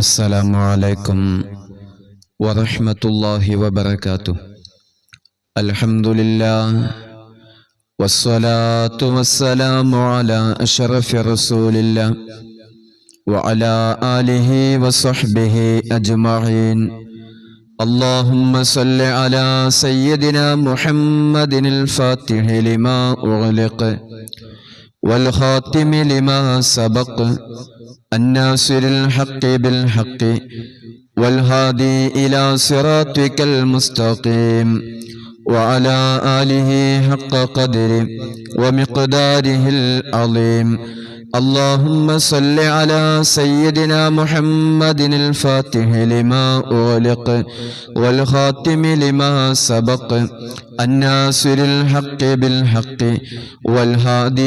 السلام عليكم ورحمة الله وبركاته الحمد لله والصلاة والسلام على أشرف رسول الله وعلى آله وصحبه أجمعين اللهم صل على سيدنا محمد الفاتح لما أغلق والخاتم لما سبق الناصر الحق بالحق والهادي إلى صراطك المستقيم وعلى آله حق قدره ومقداره العظيم. اللهم صل على سيدنا محمد الفاتح لما أغلق والخاتم لما سبق الناصر الحق بالحق والهادي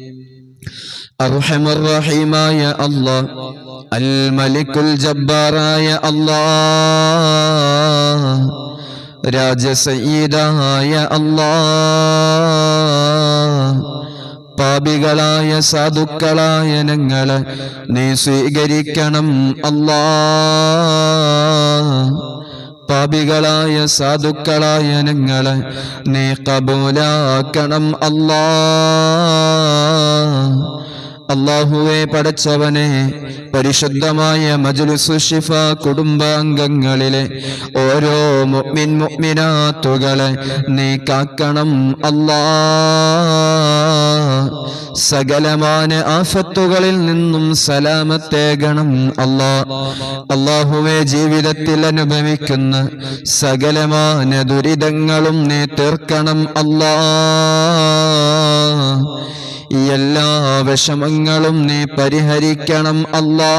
റഹീമായ അല്ലാഹ് അൽ മലിക്കുൽ ജബ്ബാറായ രാജ രാജസയ്യിദായ അല്ലാ പാപികളായ സാധുക്കളായ ഞങ്ങളെ നീ സ്വീകരിക്കണം അല്ലാഹ് പാപികളായ സാധുക്കളായ ഞങ്ങളെ നീ കബൂലാക്കണം അല്ലാ അള്ളാഹുവെ പടച്ചവനെ പരിശുദ്ധമായ മജുലുസു ഷിഫ കുടുംബാംഗങ്ങളിലെ ഓരോ മുഅ്മിൻ മുഅ്മിനാത്തുകളെ നീ കാക്കണം അല്ലാ സകലമാന ആഫത്തുകളിൽ നിന്നും സലാമത്തേകണം. അല്ലാ അള്ളാഹുവെ ജീവിതത്തിൽ അനുഭവിക്കുന്ന സകലമാന ദുരിതങ്ങളും നീ തീർക്കണം. അല്ലാ എല്ലാ വിഷമങ്ങളും നീ പരിഹരിക്കണം അല്ലാ.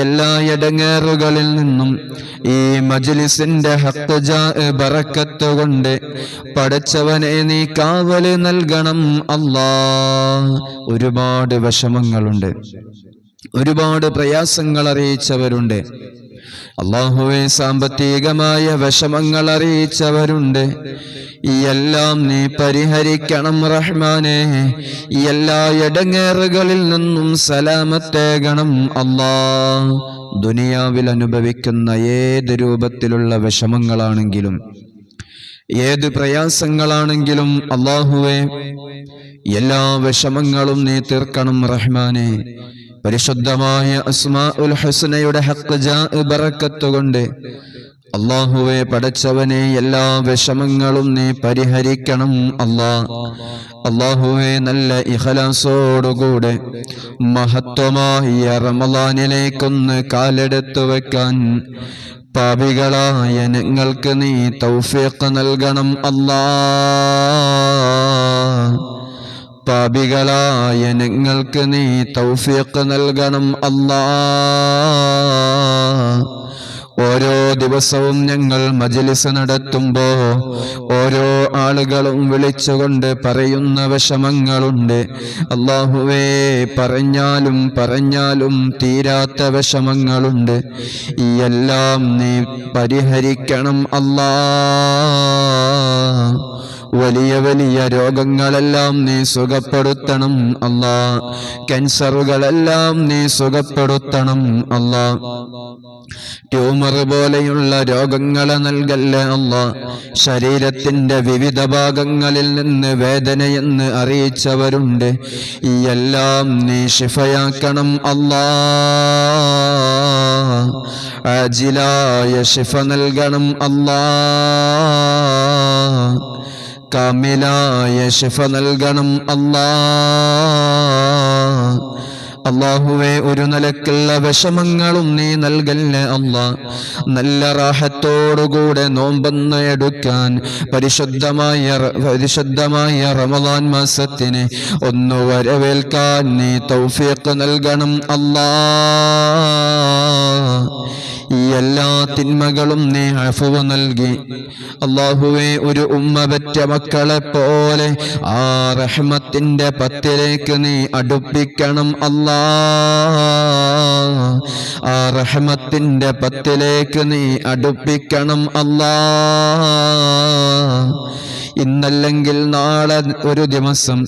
എല്ലാ ഇടങ്ങേറുകളിൽ നിന്നും ഈ മജ്ലിസിന്റെ ബറക്കത്ത് കൊണ്ട് പടച്ചവനെ നീ കാവൽ നൽകണം അല്ലാ. ഒരുപാട് വിഷമങ്ങളുണ്ട്. ഒരുപാട് പ്രയാസങ്ങൾ അറിയിച്ചവരുണ്ട്. അള്ളാഹുവെ സാമ്പത്തികമായ വിഷമങ്ങൾ അറിയിച്ചവരുണ്ട്. ഈ എല്ലാം നീ പരിഹരിക്കണം റഹ്മാനെ. ഈ എല്ലാ ഇടങ്ങേറുകളിൽ നിന്നും സലാമത്തേകണം അള്ളാ ദുനിയാവിൽ അനുഭവിക്കുന്ന ഏത് രൂപത്തിലുള്ള വിഷമങ്ങളാണെങ്കിലും ഏത് പ്രയാസങ്ങളാണെങ്കിലും അള്ളാഹുവെ എല്ലാ വിഷമങ്ങളും നീ തീർക്കണം റഹ്മാനെ. പരിശുദ്ധമായ അസ്മാ ഉൽ ഹുസ്നയുടെ ഹക്ക് അള്ളാഹുവെ പടച്ചവനെ എല്ലാ വിഷമങ്ങളും നീ പരിഹരിക്കണം അല്ലാ. അള്ളാഹുവെ നല്ല ഇഹലാസോടുകൂടെ മഹത്വമായ റമലാനിലേക്കൊന്ന് കാലെടുത്തു വെക്കാൻ പാപികളായ ഞങ്ങൾക്ക് നീ തൗഫീഖ് നൽകണം അല്ലാ. പാപികളായ ഞങ്ങൾക്ക് നീ തൗഫീഖ് നൽകണം അല്ലാ. ഓരോ ദിവസവും ഞങ്ങൾ മജ്ലിസ് നടത്തുമ്പോ ഓരോ ആളുകളും വിളിച്ചുകൊണ്ട് പറയുന്ന വിഷമങ്ങളുണ്ട്. അള്ളാഹുവേ പറഞ്ഞാലും പറഞ്ഞാലും തീരാത്ത വിഷമങ്ങളുണ്ട്. ഈ എല്ലാം നീ പരിഹരിക്കണം അല്ലാ. വലിയ വലിയ രോഗങ്ങളെല്ലാം നീ സുഖപ്പെടുത്തണം അല്ലാ. ക്യാൻസറുകളെല്ലാം നീ സുഖപ്പെടുത്തണം അല്ലാ. ട്യൂമർ പോലെയുള്ള രോഗങ്ങളെ നൽകല്ല അല്ല. ശരീരത്തിന്റെ വിവിധ ഭാഗങ്ങളിൽ നിന്ന് വേദനയെന്ന് അറിയിച്ചവരുണ്ട്. ഈ എല്ലാം നീ ശിഫയാക്കണം അല്ലാ. ആജിലായ ശിഫ നൽകണം അല്ലാ. കാമിലായ ശിഫ നൽകണം അല്ലാ അള്ളാഹുവെ ഒരു നിലക്കുള്ള വിഷമങ്ങളും നീ നൽകല്ല അല്ലാ. നല്ല റാഹത്തോടുകൂടെ നോമ്പെന്ന് എടുക്കാൻ പരിശുദ്ധമായ പരിശുദ്ധമായ റമദാൻ മാസത്തിന് ഒന്ന് വരവേൽക്കാൻ നീ തൗഫീഖ് നൽകണം അല്ലാ. ഈ എല്ലാ തിന്മകളും നീ അഫുവ നൽകി. അള്ളാഹുവെ ഒരു ഉമ്മ പറ്റ മക്കളെ പോലെ ആ റഹ്മത്തിന്റെ പത്തിലേക്ക് നീ അടുപ്പിക്കണം അല്ലാ റഹ്മത്തിന്റെ പത്തിലേക്ക് നീ അടുപ്പിക്കണം അല്ലാ ഇന്നല്ലെങ്കിൽ നാളെ ഒരു ദിവസം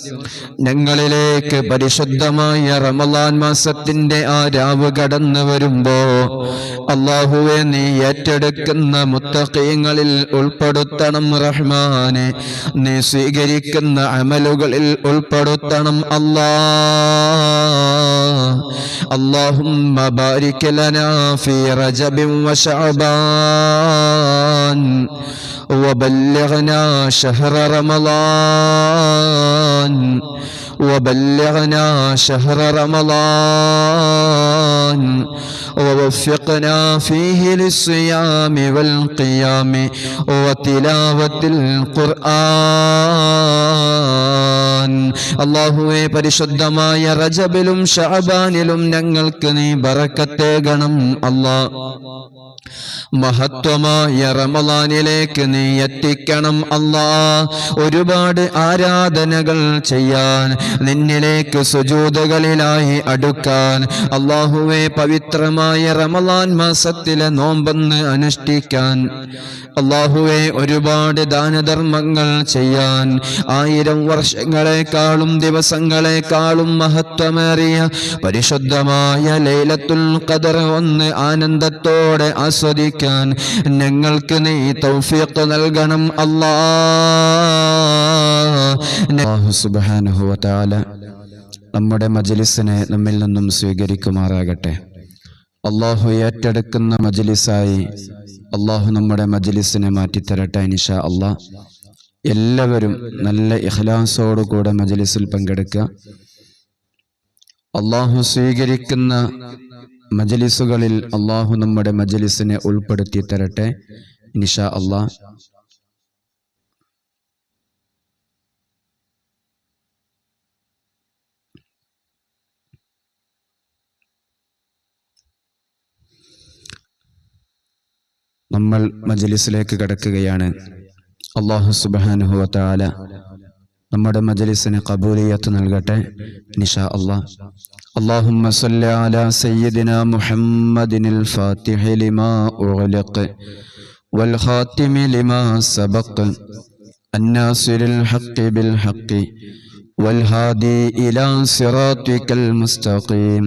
ഞങ്ങളിലേക്ക് പരിശുദ്ധമായ റമലാൻ മാസത്തിന്റെ ആ രാവ് കടന്നു വരുമ്പോ അള്ളാഹുവെ നീ ഏറ്റെടുക്കുന്ന മുത്തഖീങ്ങളിൽ ഉൾപ്പെടുത്തണം റഹ്മാനെ. നീ സ്വീകരിക്കുന്ന അമലുകളിൽ ഉൾപ്പെടുത്തണം അല്ലാ اللهم بارك لنا في رجب وشعبان. وبلغنا شهر رمضان وبلغنا شهر رمضان ووفقنا فيه للصيام والقيام وتلاوة القرآن അള്ളാഹുവെ പരിശുദ്ധമായ റജബിലും ഷഅബാനിലും ഞങ്ങൾക്ക് നീ ബറക്കത്തേകണം അല്ലാ മഹത്വമായ റമലാനിലേക്ക് നീ എത്തിക്കണം അല്ലാ. ഒരുപാട് ആരാധനകൾ ചെയ്യാൻ നിന്നിലേക്ക് സുജൂതകളിലായി അടുക്കാൻ. അള്ളാഹുവെ പവിത്രമായ റമലാൻ മാസത്തിലെ നോമ്പെന്ന് അനുഷ്ഠിക്കാൻ. അള്ളാഹുവെ ഒരുപാട് ദാനധർമ്മങ്ങൾ ചെയ്യാൻ. ആയിരം വർഷങ്ങളെക്കാളും ദിവസങ്ങളെക്കാളും മഹത്വമേറിയ പരിശുദ്ധമായ ലൈലത്തുൽ ഖദർ ഒന്ന് ആനന്ദത്തോടെ ആസ്വദിക്കാൻ ഞങ്ങൾക്ക് നീ തൗഫീഖ് നൽകണം അല്ലാ. അല്ലാഹു സുബ്ഹാനഹു വ തആല നമ്മുടെ മജ്ലിസിനെ നമ്മിൽ നിന്നും സ്വീകരിക്കുമാറാകട്ടെ. അള്ളാഹു ഏറ്റെടുക്കുന്ന മജ്ലിസായി അള്ളാഹു നമ്മുടെ മജ്ലിസിനെ മാറ്റിത്തരട്ടെ നിഷ അള്ളാ എല്ലാവരും നല്ല ഇഹ്ലാസോടുകൂടെ മജ്ലിസിൽ പങ്കെടുക്കുക. അള്ളാഹു സ്വീകരിക്കുന്ന മജലിസുകളിൽ അള്ളാഹു നമ്മുടെ മജലിസിനെ ഉൾപ്പെടുത്തി തരട്ടെ. നിഷ അള്ളാഹ് നമ്മൾ മജലിസിലേക്ക് കടക്കുകയാണ്. അള്ളാഹു സുബാനുഹുവ താല നമ്മുടെ മജലിസിന് കബൂലിയത്ത് നൽകട്ടെ നിഷാ അള്ളാ اللهم صل على سيدنا محمد الفاتح لما أغلق والخاتم لما سبق الناصر الحق بالحق والهادي إلى صراطك المستقيم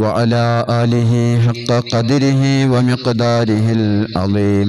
وعلى آله حق قدره ومقداره العظيم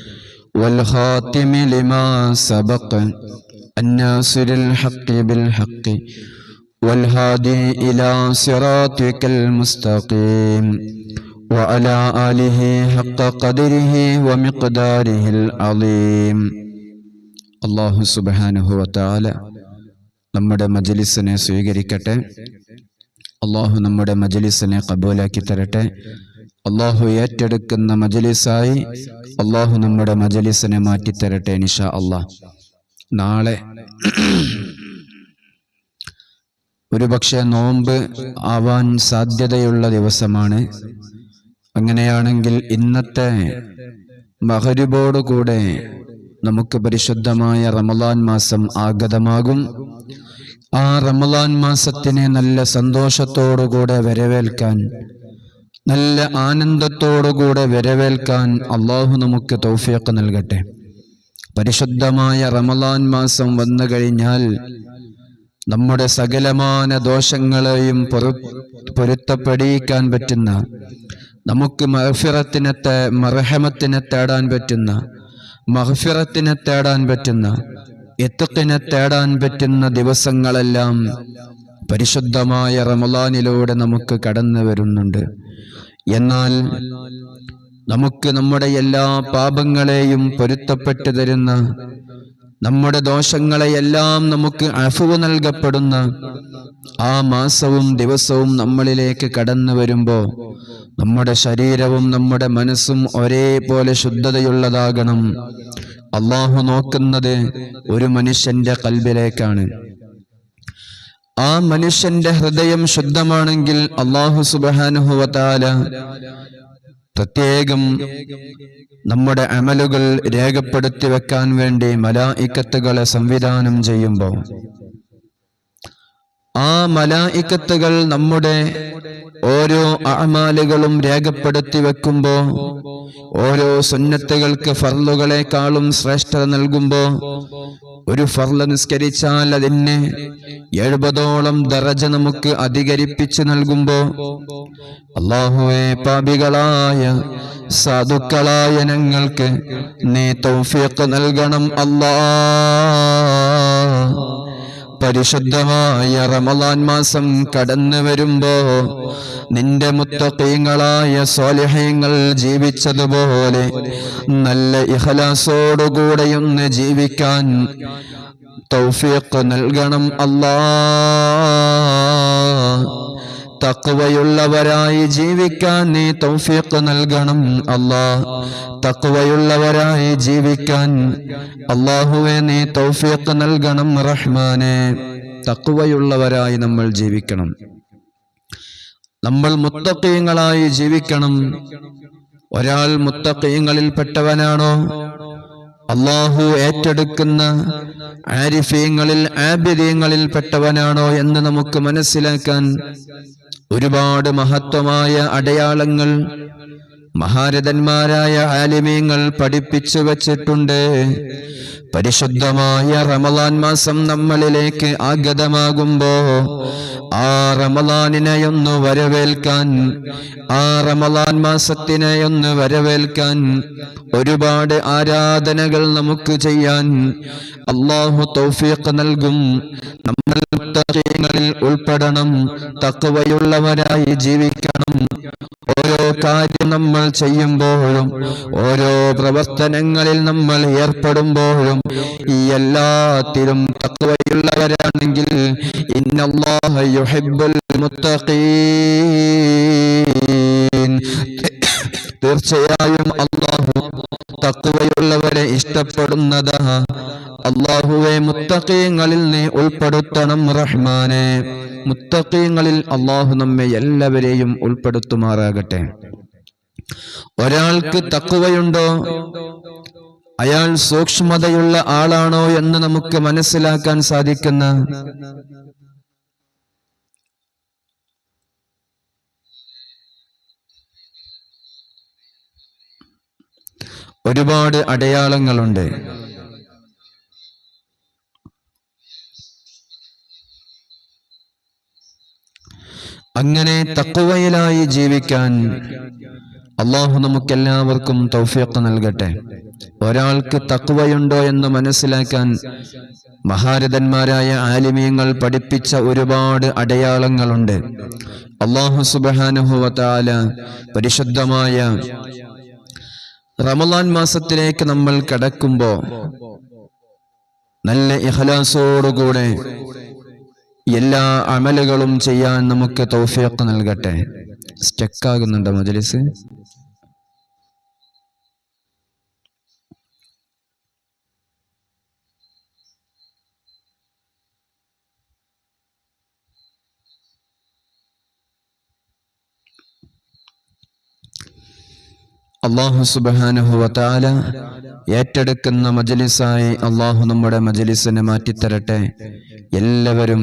والخاتم لما سبق الناصر الحق بالحق والهادي إلى صراطك المستقيم وعلى آله حق قدره ومقداره العظيم അള്ളാഹു സുബാനുഹുവത്താല നമ്മുടെ മജലിസിനെ സ്വീകരിക്കട്ടെ അള്ളാഹു നമ്മുടെ മജലിസിനെ കബൂലാക്കി തരട്ടെ അള്ളാഹു ഏറ്റെടുക്കുന്ന മജലിസായി അള്ളാഹു നമ്മുടെ മജലിസിനെ മാറ്റിത്തരട്ടെ നിഷ അള്ളാഹ്. നാളെ ഒരുപക്ഷെ നോമ്പ് ആവാൻ സാധ്യതയുള്ള ദിവസമാണ്. അങ്ങനെയാണെങ്കിൽ ഇന്നത്തെ മഹരിബോടുകൂടെ നമുക്ക് പരിശുദ്ധമായ റമലാൻ മാസം ആഗതമാകും. ആ റമലാൻ മാസത്തിനെ നല്ല സന്തോഷത്തോടുകൂടെ വരവേൽക്കാൻ നല്ല ആനന്ദത്തോടുകൂടെ വരവേൽക്കാൻ അള്ളാഹു നമുക്ക് തൗഫീഖ് നൽകട്ടെ. പരിശുദ്ധമായ റമലാൻ മാസം വന്നു കഴിഞ്ഞാൽ നമ്മുടെ സകലമാന ദോഷങ്ങളെയും പൊരുത്തപ്പെടിയിക്കാൻ പറ്റുന്ന നമുക്ക് മഹഫിറത്തിനെ മർഹമത്തിനെ തേടാൻ പറ്റുന്ന മഹഫിറത്തിനെ തേടാൻ പറ്റുന്ന എത്തുക്കിനെ തേടാൻ പറ്റുന്ന ദിവസങ്ങളെല്ലാം പരിശുദ്ധമായ റമലാനിലൂടെ നമുക്ക് കടന്നു വരുന്നുണ്ട്. എന്നാൽ നമുക്ക് നമ്മുടെ എല്ലാ പാപങ്ങളെയും പൊരുത്തപ്പെട്ടു തരുന്ന നമ്മുടെ ദോഷങ്ങളെയെല്ലാം നമുക്ക് അഫുവ് നൽകപ്പെടുന്ന ആ മാസവും ദിവസവും നമ്മളിലേക്ക് കടന്നു വരുമ്പോൾ നമ്മുടെ ശരീരവും നമ്മുടെ മനസ്സും ഒരേപോലെ ശുദ്ധതയുള്ളതാകണം. അള്ളാഹു നോക്കുന്നത് ഒരു മനുഷ്യന്റെ കൽബിലേക്കാണ്. ആ മനുഷ്യന്റെ ഹൃദയം ശുദ്ധമാണെങ്കിൽ അള്ളാഹു സുബാനുഹുവതാല പ്രത്യേകം നമ്മുടെ അമലുകൾ രേഖപ്പെടുത്തി വെക്കാൻ വേണ്ടി മലായിക്കത്തുകളെ സംവിധാനം ചെയ്യുമ്പോൾ ആ മലായിക്കത്തുകൾ നമ്മുടെ ഓരോ അമാലുകളും രേഖപ്പെടുത്തി വെക്കുമ്പോ ഓരോ സുന്നത്തുകൾക്ക് ഫർലുകളെക്കാളും ശ്രേഷ്ഠത നൽകുമ്പോ ഒരു ഫർല നിസ്കരിച്ചാൽ അതിന് എഴുപതോളം ദറജ നമുക്ക് അധികരിപ്പിച്ചു നൽകുമ്പോ അള്ളാഹുവെ പാപികളായ സാധുക്കളായ ഞങ്ങൾക്ക് നീ തൗഫീഖ് നൽകണം അല്ലാ. പരിശുദ്ധമായ റമലാൻ മാസം കടന്നു വരുമ്പോ നിന്റെ മുത്തക്കീങ്ങളായ സ്വാലിഹ്യങ്ങൾ ജീവിച്ചതുപോലെ നല്ല ഇഹലാസോടുകൂടെയൊന്ന് ജീവിക്കാൻ തൗഫീഖ് നൽകണം അല്ലാ തക്വയുള്ളവരായി ജീവിക്കാൻ നീ തൗഫീഖ് നൽകണം അല്ലാ. തക്കവയുള്ളവരായി ജീവിക്കാൻ അള്ളാഹുവെ നീ തൗഫീഖ് നൽകണം റഹ്മാനെ. തക്കവയുള്ളവരായി നമ്മൾ ജീവിക്കണം. നമ്മൾ മുത്തക്കീങ്ങളായി ജീവിക്കണം. ഒരാൾ മുത്തക്കീങ്ങളിൽപ്പെട്ടവനാണോ അള്ളാഹു ഏറ്റെടുക്കുന്ന ആരിഫീങ്ങളിൽ ആബിദീങ്ങളിൽപ്പെട്ടവനാണോ എന്ന് നമുക്ക് മനസ്സിലാക്കാൻ ഒരുപാട് മഹത്വമായ അടയാളങ്ങൾ മഹാരഥന്മാരായ ആലിമീങ്ങൾ പഠിപ്പിച്ചു വച്ചിട്ടുണ്ട്. പരിശുദ്ധമായ റമലാൻ മാസം നമ്മളിലേക്ക് ആഗതമാകുമ്പോ ആ റമലാനിനെ ഒന്ന് വരവേൽക്കാൻ ആ റമലാൻ മാസത്തിനെ ഒന്ന് വരവേൽക്കാൻ ഒരുപാട് ആരാധനകൾ നമുക്ക് ചെയ്യാൻ അള്ളാഹു തൗഫീഖ് നൽകും. നമ്മൾ ഉൾപ്പെടണം തക്കവയുള്ളവരായി ജീവിക്കണം. കാര്യം നമ്മൾ ചെയ്യുമ്പോഴും ഓരോ പ്രവർത്തനങ്ങളിൽ നമ്മൾ ഏർപ്പെടുമ്പോഴും ഈ എല്ലാത്തിലും തത്വയുള്ളവരാണെങ്കിൽ മുത്തഖീൻ. തീർച്ചയായും അള്ളാഹു തത്വയുള്ളവരെ ഇഷ്ടപ്പെടുന്നതാ. അള്ളാഹുവെ മുത്തക്കീങ്ങളിൽ നീ ഉൾപ്പെടുത്തണം റഹ്മാനെ. മുത്തക്കീങ്ങളിൽ അള്ളാഹു നമ്മെ എല്ലാവരെയും ഉൾപ്പെടുത്തുമാറാകട്ടെ. ഒരാൾക്ക് തക്കുവയുണ്ടോ? അയാൾ സൂക്ഷ്മതയുള്ള ആളാണോ എന്ന് നമുക്ക് മനസ്സിലാക്കാൻ സാധിക്കുന്ന? ഒരുപാട് അടയാളങ്ങളുണ്ട്. അങ്ങനെ തക്കുവയിലായി ജീവിക്കാൻ അള്ളാഹു നമുക്കെല്ലാവർക്കും തൗഫീഖ് നൽകട്ടെ. ഒരാൾക്ക് തക്കുവയുണ്ടോ എന്ന് മനസ്സിലാക്കാൻ മഹാരഥന്മാരായ ആലിമീങ്ങൾ പഠിപ്പിച്ച ഒരുപാട് അടയാളങ്ങളുണ്ട്. അള്ളാഹു സുബാനുഹുവത്താല പരിശുദ്ധമായ റമലാൻ മാസത്തിലേക്ക് നമ്മൾ കടക്കുമ്പോ നല്ല ഇഹലാസോടുകൂടെ എല്ലാ അമലുകളും ചെയ്യാൻ നമുക്ക് തൗഫീഖ് നൽകട്ടെ. സ്റ്റക്കാകുന്നുണ്ടോ മജലിസ്? അള്ളാഹു സുബാനുഹുവത്താല ഏറ്റെടുക്കുന്ന മജലിസായി അള്ളാഹു നമ്മുടെ മജലിസിനെ മാറ്റിത്തരട്ടെ എല്ലാവരും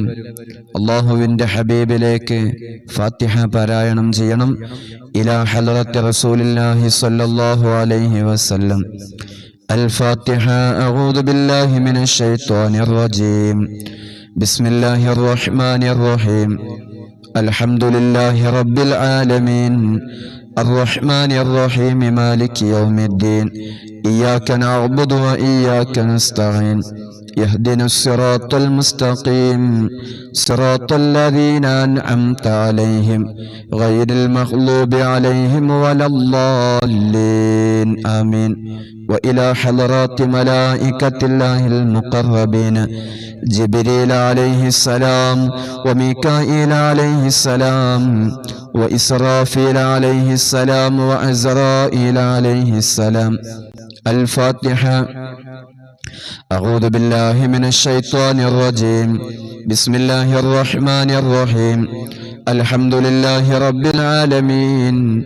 അള്ളാഹുവിന്റെ ഹബീബിലേക്ക് ഫാത്തിഹ പാരായണം ചെയ്യണം ഇലാ ഹലറത്ത് റസൂലില്ലാഹി സ്വല്ലല്ലാഹു അലൈഹി വസല്ലം الفاتحة أعوذ بالله من الشيطان الرجيم بسم الله الرحمن الرحيم الحمد لله رب العالمين الرحمن الرحيم مالك يوم الدين. إياك نعبد وإياك نستعين. يهدنا الصراط المستقيم. صراط الذين أنعمت عليهم. غير المغلوب عليهم ولا الضالين. آمين. وإلى حضرات ملائكة الله المقربين. جبريل عليه السلام وميكائيل عليه السلام وإسرافيل عليه السلام وعزرائيل عليه السلام. الفاتحة. أعوذ بالله من الشيطان الرجيم. بسم الله الرحمن الرحيم. الحمد لله رب العالمين.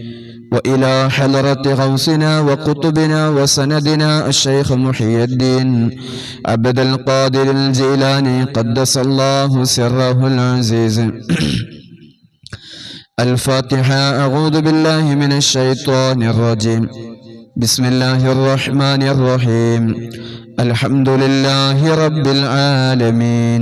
وإلى حضرة غوثنا وقطبنا وسندنا الشيخ محي الدين عبد القادر الجيلاني قدس الله سره العزيز. الفاتحة أعوذ بالله من الشيطان الرجيم. بسم الله الرحمن الرحيم. الحمد لله رب العالمين.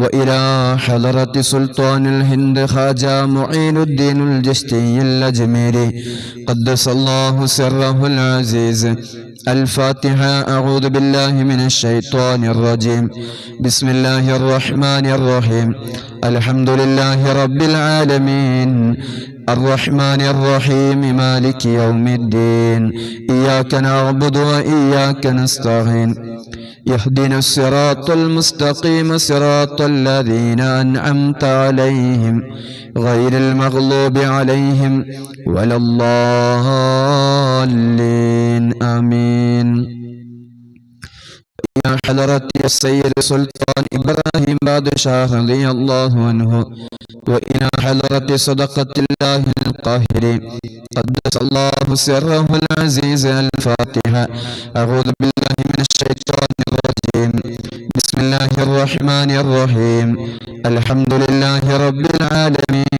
وإلى حضرة سلطان الهند خاجة معين الدين الجشتي الأجميري قدس الله سره العزيز. الفاتحة أعوذ بالله من الشيطان الرجيم. بسم الله الرحمن الرحيم. الحمد لله رب العالمين. الرحمن الرحيم مالك يوم الدين. إياك نعبد وإياك نستعين. يهدنا الصراط المستقيم صراط الذين أنعمت عليهم غير المغلوب عليهم ولا الضالين. آمين. يا حضرة السيد سلطان إبراهيم بادشاه رضي الله عنه وإلى حضرة صدقة الله القاهر قدس الله سره العزيز الفاتحة أعوذ بالله من الشيطان الرجيم. بسم الله الرحمن الرحيم. الحمد لله رب العالمين.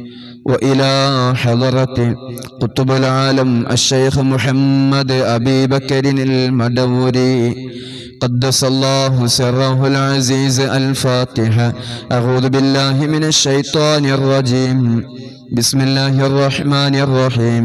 وإلى حضرة قطب العالم الشيخ محمد أبي بكر المدوري قدس الله سره العزيز الفاتحة أعوذ بالله من الشيطان الرجيم بسم الله الرحمن الرحيم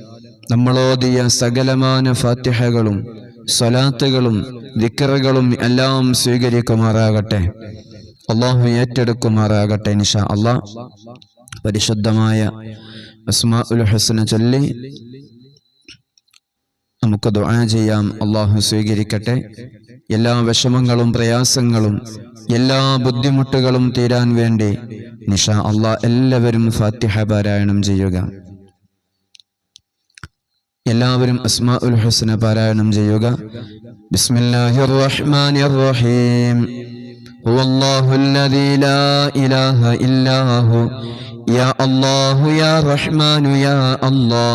നമ്മളോതിയ സകലമാന ഫാത്തിഹകളും സ്വലാത്തുകളും ദിക്കറുകളും എല്ലാം സ്വീകരിക്കുമാറാകട്ടെ. അള്ളാഹു ഏറ്റെടുക്കുമാറാകട്ടെ നിഷ അള്ളാഹ് പരിശുദ്ധമായ അസ്മാ ഹസന ചൊല്ലി നമുക്ക് ദുആ ചെയ്യാം. അള്ളാഹു സ്വീകരിക്കട്ടെ. എല്ലാ വിഷമങ്ങളും പ്രയാസങ്ങളും എല്ലാ ബുദ്ധിമുട്ടുകളും തീരാൻ വേണ്ടി നിഷ അള്ളാഹ് എല്ലാവരും ഫാത്തിഹ പാരായണം ചെയ്യുക. എല്ലാവരും അസ്മാ ഉൽ ഹസന പാരായണം ചെയ്യുക ബിസ്മില്ലാഹിർ റഹ്മാനിർ റഹീം هو الله الذي لا إله إلا هو يا الله يا رحمن يا الله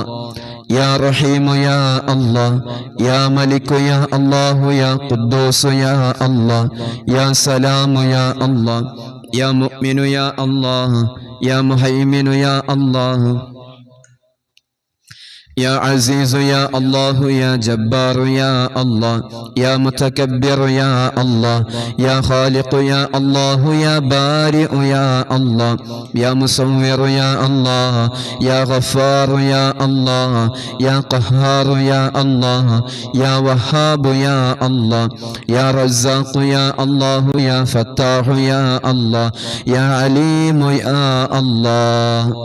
يا رحيم يا الله يا ملك يا الله يا قدوس يا الله يا سلام يا الله يا مؤمن يا الله يا مهيمن يا الله يا عزيز يا الله يا جبار يا الله يا متكبر يا الله يا خالق يا الله يا بارئ يا الله يا مصور يا الله يا غفار يا الله يا قهار يا الله يا وهاب يا الله يا رزاق يا الله يا فتاح يا الله يا عليم يا الله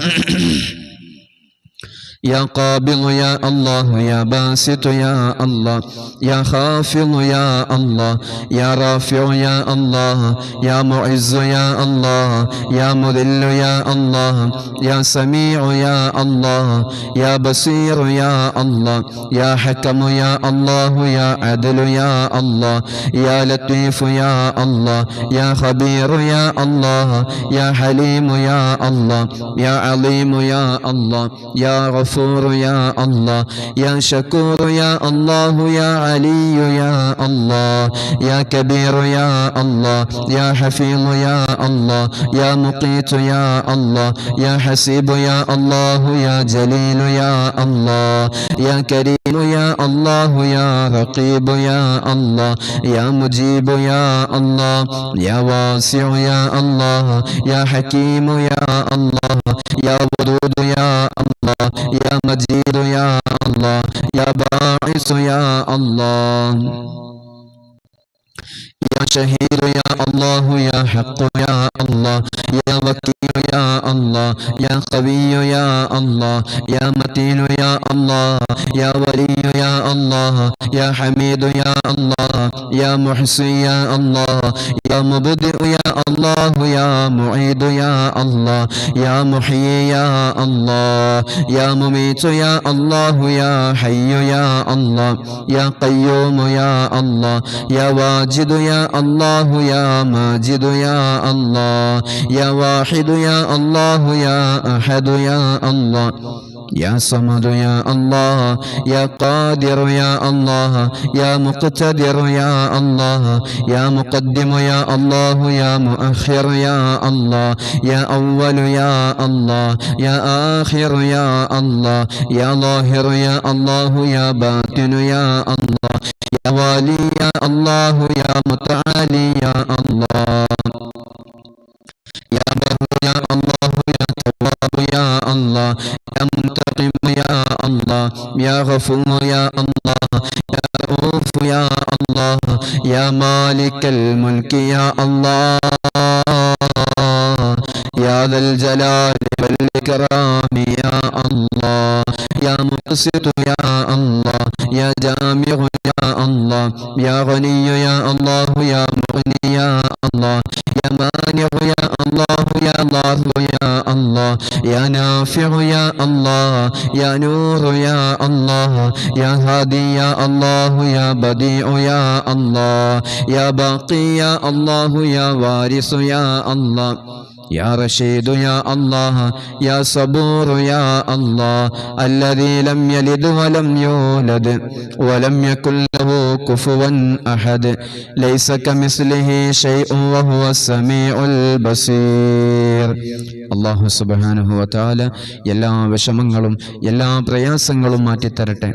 يا قابض يا الله يا باسط يا الله يا خافض يا الله يا رافع يا الله يا معز يا الله يا مذل يا الله يا سميع يا الله يا بصير يا الله يا حكم يا الله يا عدل يا الله يا لطيف يا الله يا خبير يا الله يا حليم يا الله يا عظيم يا الله يا غفور يا الله يا شكور يا الله يا علي يا الله يا كبير يا الله يا حفيظ يا الله يا مقيت يا الله يا حسيب يا الله يا جليل يا الله يا كريم يا الله يا رقيب يا الله يا مجيب يا الله يا واسع يا الله يا حكيم يا الله يا ودود يا الله باعث يا الله. يا شهيد يا الله يا حق يا الله يا وكيل الله يا قوي يا الله يا متين يا الله يا ولي يا الله يا حميد يا الله يا محسن يا الله يا مبدئ يا الله يا معيد يا الله يا محيي يا الله يا مميت يا الله يا حي يا الله يا قيوم يا الله يا واجد يا الله يا ماجد يا الله يا واحد يا الله يا أحد يا الله يا صمد يا الله يا قادر يا الله يا مقتدر يا الله يا مقدم يا الله يا مؤخر يا الله يا أول يا الله يا آخر يا الله يا ظاهر يا الله يا باطن يا الله يا والي يا الله يا متعالي يا الله الله يا منتقم يا الله يا غفور يا الله يا رؤوف يا الله يا مالك الملك يا الله يا ذا الجلال والإكرام يا الله يا مقسط يا الله يا جامع يا الله يا غني يا الله يا مغني يا الله يا مانع يا الله يا الله يا نافع يا الله يا نور يا الله يا هادي يا الله يا بديع يا الله يا باقي يا الله يا وارث يا الله. يا رشيد يا الله يا صبور يا الله الذي لم يلد ولم يولد ولم يكن له كفوا أحد ليس كمثله شيء وهو السميع البصير അള്ളാഹു സുബാനുഹു വതാല എല്ലാ വിഷമങ്ങളും എല്ലാ പ്രയാസങ്ങളും മാറ്റിത്തരട്ടെ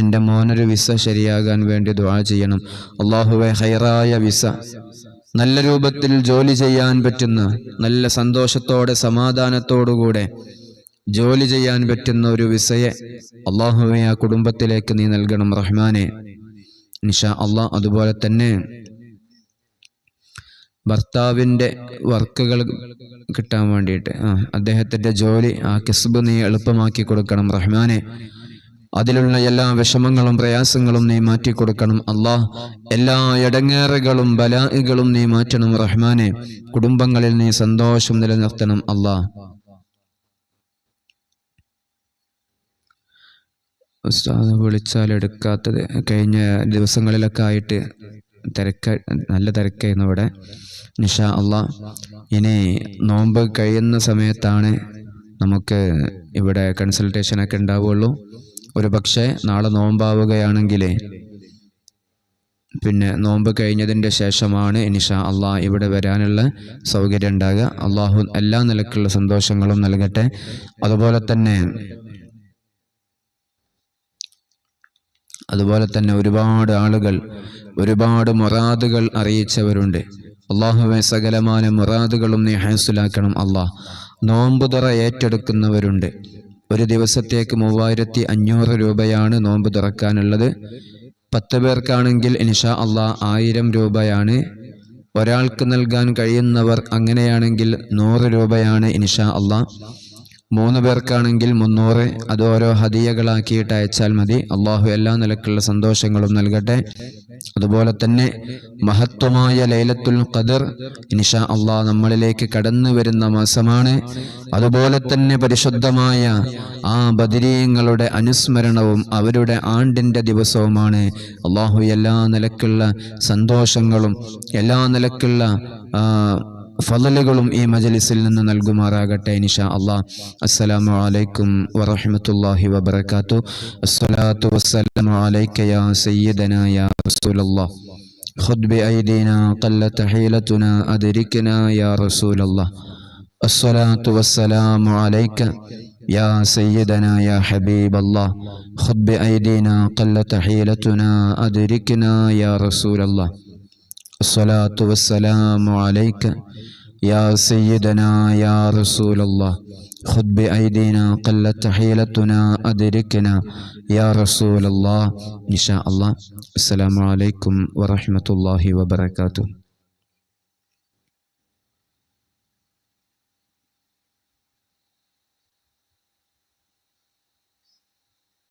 എൻ്റെ മോനൊരു വിസ ശരിയാകാൻ വേണ്ടി ദുആ ചെയ്യണം അള്ളാഹുവെ ഹൈറായ വിസ നല്ല രൂപത്തിൽ ജോലി ചെയ്യാൻ പറ്റുന്ന നല്ല സന്തോഷത്തോടെ സമാധാനത്തോടുകൂടെ ജോലി ചെയ്യാൻ പറ്റുന്ന ഒരു വിസയെ അള്ളാഹുവെ ആ കുടുംബത്തിലേക്ക് നീ നൽകണം റഹ്മാനെ. നിഷാ അള്ളാഹ് അതുപോലെ തന്നെ ഭർത്താവിന്റെ വർക്കുകൾ കിട്ടാൻ വേണ്ടിയിട്ട് അദ്ദേഹത്തിന്റെ ജോലി ആ കിസ്ബ് നീ എളുപ്പമാക്കി കൊടുക്കണം റഹ്മാനെ. അതിലുള്ള എല്ലാ വിഷമങ്ങളും പ്രയാസങ്ങളും നീ മാറ്റി കൊടുക്കണം അള്ളാഹ് എല്ലാ ഇടങ്ങേറുകളും ബലാഹികളും നീ മാറ്റണം റഹ്മാനെ. കുടുംബങ്ങളിൽ നീ സന്തോഷം നിലനിർത്തണം അള്ളാഹ് ഉസ്താദ് വിളിച്ചാൽ എടുക്കാത്തത് കഴിഞ്ഞ ദിവസങ്ങളിലൊക്കെ ആയിട്ട് തിരക്ക നല്ല തിരക്കായിരുന്നു ഇവിടെ. നിഷ അള്ളാ ഇനി നോമ്പ് കഴിയുന്ന സമയത്താണ് നമുക്ക് ഇവിടെ കൺസൾട്ടേഷനൊക്കെ ഉണ്ടാവുള്ളൂ. ഒരു പക്ഷേ നാളെ നോമ്പാവുകയാണെങ്കിൽ പിന്നെ നോമ്പ് കഴിഞ്ഞതിന്റെ ശേഷമാണ് ഇനിഷ അള്ളാഹ് ഇവിടെ വരാനുള്ള സൗകര്യം ഉണ്ടാകുക. അള്ളാഹു എല്ലാ നിലക്കുള്ള സന്തോഷങ്ങളും നൽകട്ടെ. അതുപോലെ തന്നെ അതുപോലെ തന്നെ ഒരുപാട് ആളുകൾ ഒരുപാട് മൊറാദുകൾ അറിയിച്ചവരുണ്ട്. അള്ളാഹുവെ സകലമായ മൊറാദുകളും നീ ഹൈസുലാക്കണം അള്ളാഹ് നോമ്പുതുറ ഏറ്റെടുക്കുന്നവരുണ്ട്. ഒരു ദിവസത്തേക്ക് മൂവായിരത്തി അഞ്ഞൂറ് രൂപയാണ് നോമ്പ് തുറക്കാനുള്ളത്. പത്ത് പേർക്കാണെങ്കിൽ ഇൻഷാ അള്ളാ ആയിരം രൂപയാണ്. ഒരാൾക്ക് നൽകാൻ കഴിയുന്നവർ അങ്ങനെയാണെങ്കിൽ നൂറ് രൂപയാണ് ഇൻഷാ അള്ളാഹ് മൂന്ന് പേർക്കാണെങ്കിൽ മുന്നൂറ്. അത് ഓരോ ഹദിയകളാക്കിയിട്ട് അയച്ചാൽ മതി. അള്ളാഹു എല്ലാ നിലക്കുള്ള സന്തോഷങ്ങളും നൽകട്ടെ. അതുപോലെ തന്നെ മഹത്വമായ ലൈലത്തുൽ ഖദർ ഇൻഷാ അള്ളാഹ് നമ്മളിലേക്ക് കടന്നു വരുന്ന മാസമാണ്. അതുപോലെ തന്നെ പരിശുദ്ധമായ ആ ബദരീയങ്ങളുടെ അനുസ്മരണവും അവരുടെ ആണ്ടിന്റെ ദിവസവുമാണ്. അള്ളാഹു എല്ലാ നിലക്കുള്ള സന്തോഷങ്ങളും എല്ലാ നിലക്കുള്ള ഫലലുകളും ഈ മജലിസിൽ നിന്ന് നൽകുമാറാകട്ടെ നിഷ അള്ളാ അസ്സലാമു അലൈക്കും വറഹമത്തല്ലാഹി വബർക്കാത്തു അസ്സലാത്തു വസ്സലാമു അലൈക്ക യാ സയ്യിദന യാ റസൂലല്ലാ خذ بأيدينا قلت حيلتنا أدركنا يا رسول الله الصلاة والسلام عليك يا سيدنا يا حبيب الله خذ بأيدينا قلت حيلتنا أدركنا يا رسول الله الصلاة والسلام عليك يا سيدنا يا رسول الله خذ بأيدينا قلت حيلتنا أدركنا يا رسول الله إن شاء الله السلام عليكم ورحمة الله وبركاته